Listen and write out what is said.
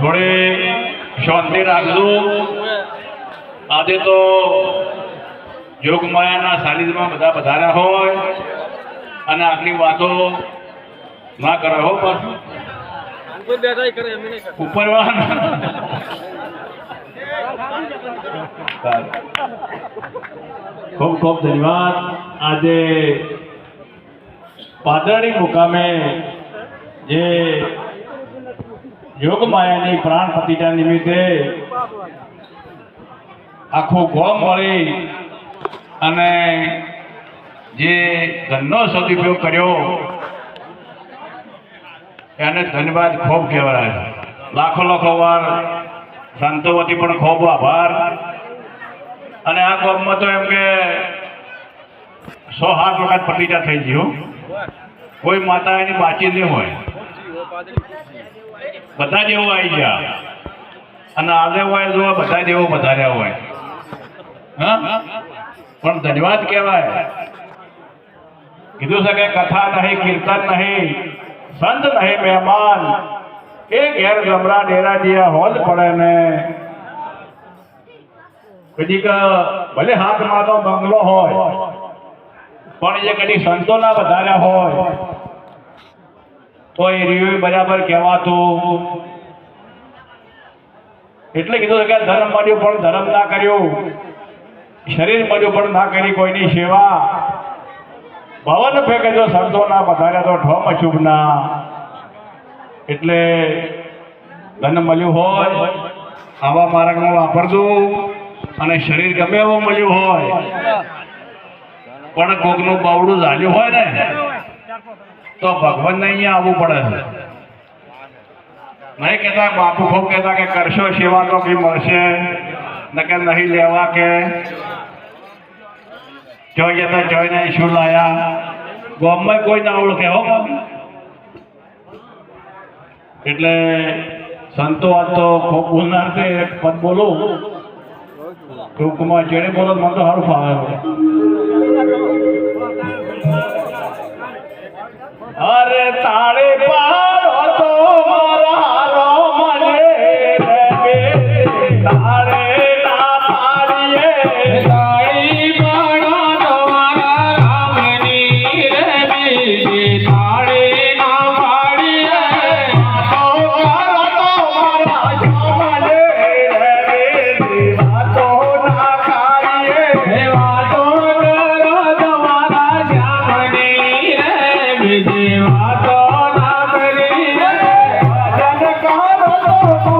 થોડી શાંતિ રાખજો. આજે તો જોગમાયાના સાનિધ્યમાં બધા વધારા હોય અને આટલી વાતો ના કરે હો પાછું ખૂબ ખૂબ ધન્યવાદ. આજે પાદરાણી મુકામે જે યોગમાયાની પ્રાણ પ્રતિષ્ઠા નિમિત્તે આખું ગોમ મળી અને જે ધનનો સદુપયોગ કર્યો, એને ધન્યવાદ ખૂબ કહેવાય. લાખો લાખો વાર સંતો વતી પણ ખૂબ આભાર. અને આ ગોમમાં તો એમ કે સો હાથ વખત પ્રતિજા થઈ ગયો. કોઈ માતા એની બાચી નહીં હોય. બધા જેવો આવી ગયા. અને આજે હોય જો બધા જેવો વધાર્યા હોય. પણ ધન્યવાદ કહેવાય. કીધું છે કે કથા નહીં, કીર્તન નહીં, સંત નહીં, મહેમાન. એ ઘેર ગમરા ડેરા જ્યાં હોજ પડે ને. કદી ભલે હાથમાં તો બંગલો હોય, પણ એ કદી સંતોના વધાર્યા હોય. તો એ રીવી બરાબર કહેવાતું. એટલે કીધું કે ધર્મ મળ્યું પણ ધર્મ ના કર્યું. શરીર મળ્યું પણ ના કરી કોઈની સેવા. ભવન ફેંકે જો સંતો ના, પધાર્યા તો ઠોમ અશુભ ના. એટલે ધન મળ્યું હોય, આવા માર્ગમાં વાપરજો અને શરીર ગમે એવું મળ્યું હોય. પણ કોકનું બાવડું ઝાલ્યું હોય ને? તો ભગવાનને અહીંયા આવવું પડે છે. નહીં કહેતા બાપુ ખૂબ કહેતા કે કરશો સેવા તો બી મળશે ને કે નહીં લેવા કે. જોઈએ તો જોઈને શું લાયા. ગામમાં કોઈ ના ઓળખે હો એટલે સંતો આ તો ખૂબ બોલનાર છે પદ બોલો. ટૂંકમાં જેને બોલો મને તો સારું ફાવે. আরে তারে পা Oh,